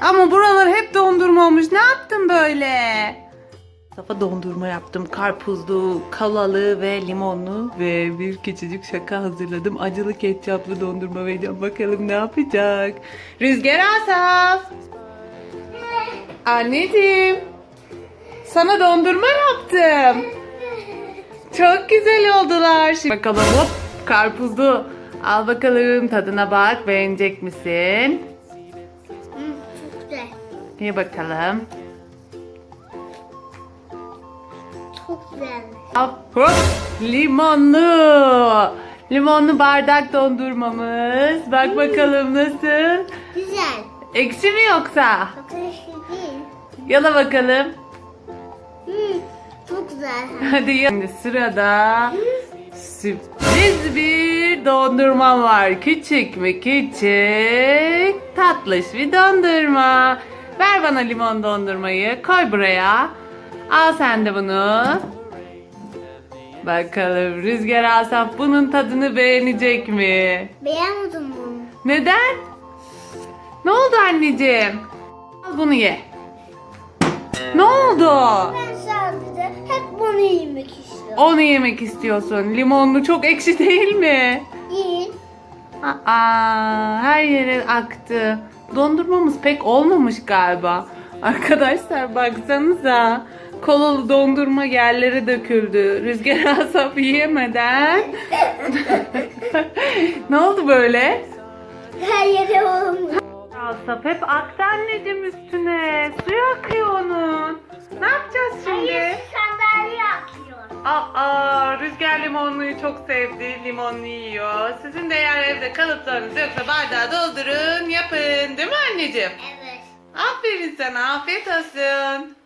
Ama buralar hep dondurma olmuş. Ne yaptın böyle? Safa dondurma yaptım. Karpuzlu, kalalı ve limonlu ve bir küçücük şaka hazırladım. Acılı ketçaplı dondurma vereceğim. Bakalım ne yapacak. Rüzgar Asaf. Anneciğim. Sana dondurma yaptım. Çok güzel oldular. Şimdi bakalım hop karpuzlu. Al bakalım tadına bak. Beğenecek misin? Hmm. İyi bakalım. Çok güzel. Al, Hop limonlu. Limonlu bardak dondurmamız. Bak bakalım nasıl? Güzel. Ekşi mi yoksa? Çok ekşi değil. Yala bakalım. Hmm, çok güzel. Hadi ya- Şimdi sırada sürpriz bir dondurma var. Küçük mü küçük tatlış bir dondurma. Ver bana limon dondurmayı. Koy buraya. Al sen de bunu. Bakalım Rüzgar Asaf bunun tadını beğenecek mi? Beğenmedim bunu. Neden? Ne oldu anneciğim? Al bunu ye. Ne oldu? Ben sadece hep bunu yemek istiyorum. Onu yemek istiyorsun. Limonlu çok ekşi değil mi? Yiyin. Aa, her yere aktı. Dondurmamız pek olmamış galiba. Arkadaşlar baksanıza. Kolalı dondurma yerlere döküldü. Rüzgar asap yiyemeden. ne oldu böyle? Her yere olmuş. Asap hep aktı anneciğim üstüne. Suyu akıyor onun. Aa, Rüzgar limonluyu çok sevdi. Limonlu yiyor. Sizin de eğer evde kalıplarınız yoksa bardağa doldurun, yapın. Değil mi anneciğim? Evet. Aferin sana, afiyet olsun.